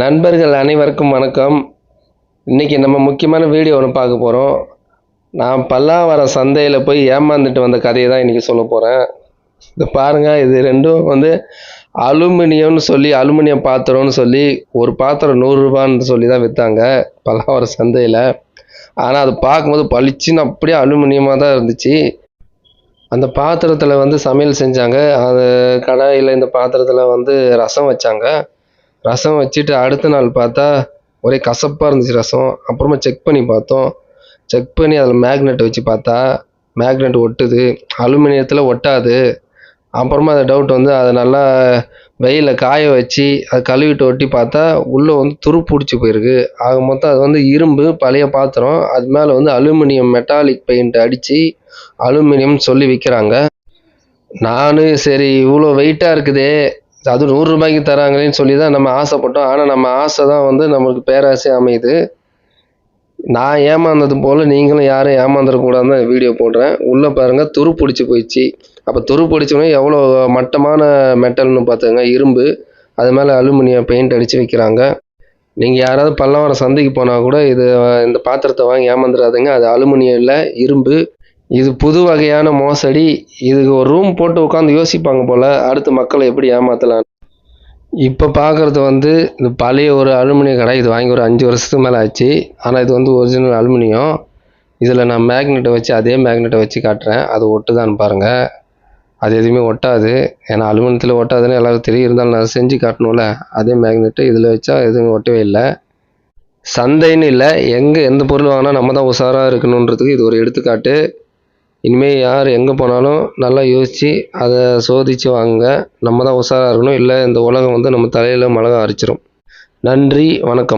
நண்பர்கள் அனைவருக்கும் வணக்கம். இன்றைக்கி நம்ம முக்கியமான வீடியோ ஒன்று பார்க்க போகிறோம் நான் பல்லாவரம் சந்தையில் போய் ஏமாந்துட்டு வந்த கதையை தான் இன்றைக்கி சொல்ல போகிறேன் இது பாருங்கள் இது ரெண்டும் வந்து அலுமினியம்னு சொல்லி அலுமினியம் பாத்திரம்னு சொல்லி ஒரு பாத்திரம் நூறுரூபான்னு சொல்லி தான் விற்றாங்க பல்லாவரம் சந்தையில். ஆனால் அது பார்க்கும்போது பளிச்சுன்னு அப்படியே அலுமினியமாக தான் இருந்துச்சு. அந்த பாத்திரத்தில் வந்து சமையல் செஞ்சாங்க. அது கடாயில் இந்த பாத்திரத்தில் வந்து ரசம் வச்சாங்க. ரசம் வச்சுட்டு அடுத்த நாள் பார்த்தா ஒரே கசப்பாக இருந்துச்சு ரசம். அப்புறமா செக் பண்ணி பார்த்தோம். செக் பண்ணி அதில் மேக்னெட் வச்சு பார்த்தா மேக்னெட் ஒட்டுது. அலுமினியத்தில் ஒட்டாது. அப்புறமா அந்த டவுட் வந்து அதை நல்லா வெயிலில் காய வச்சு அதை கழுவிட்டு ஒட்டி பார்த்தா உள்ளே வந்து துரு பிடிச்சி போயிருக்கு. ஆக மொத்தம் அது வந்து இரும்பு பழைய பாத்திரம். அது மேலே வந்து அலுமினியம் மெட்டாலிக் பெயிண்ட் அடித்து அலுமினியம்னு சொல்லி விற்கிறாங்க நான் சரி இவ்வளோ வெயிட்டாக இருக்குதே. அது நூறுரூபாய்க்கு தராங்களேன்னு சொல்லி தான் நம்ம ஆசைப்பட்டோம். ஆனால் நம்ம ஆசை தான் வந்து நம்மளுக்கு பேராசை அமையுது. நான் ஏமாந்தது போல் நீங்களும் யாரும் ஏமாந்துடக்கூடாதுன்னு வீடியோ போடுறேன். உள்ளே பாருங்கள் துரு பிடிச்சி போயிடுச்சு. அப்போ துரு பிடிச்சோன்னே எவ்வளோ மட்டமான மெட்டல்னு பார்த்துங்க இரும்பு அது மேலே அலுமினியம் பெயிண்ட் அடித்து வைக்கிறாங்க. நீங்கள் யாராவது பல்லாவரம் சந்தைக்கு போனால் கூட இது இந்த பாத்திரத்தை வாங்கி ஏமாந்துடாதுங்க. அது அலுமினியம் இல்லை இரும்பு இது புது வகையான மோசடி. இதுக்கு ஒரு ரூம் போட்டு உட்காந்து யோசிப்பாங்க போல். அடுத்து மக்களை எப்படி ஏமாற்றலாம் இப்போ பார்க்குறது வந்து இந்த பழைய ஒரு அலுமினிய கடை. இது வாங்கி ஒரு அஞ்சு வருஷத்துக்கு மேலே ஆச்சு. ஆனால் இது வந்து ஒரிஜினல் அலுமினியம். இதில் நான் மேக்னெட்டை வச்சு அதே மேக்னெட்டை வச்சு காட்டுறேன். அது ஒட்டுதான்னு பாருங்கள் அது எதுவுமே ஒட்டாது. ஏன்னா அலுமினியத்தில் ஒட்டாதுன்னு எல்லோரும் தெரியும். இருந்தாலும் நான் செஞ்சு காட்டணும்ல. அதே மேக்னெட்டு இதில் வச்சா எதுவும் ஒட்டவே இல்லை. சந்தைன்னு இல்லை. எங்கே எந்த பொருள் வாங்கினா நம்ம தான் உஷாராக இருக்கணுன்றதுக்கு இது ஒரு எடுத்துக்காட்டு. இனிமேல் யார் எங்கே போனாலும் நல்லா யோசித்து அதை சோதித்து வாங்குங்க. நம்ம தான் உஷாராக இருக்கணும். இல்லை இந்த உலகம் வந்து நம்ம தலையில் மிளகா அரைச்சிரும். நன்றி வணக்கம்.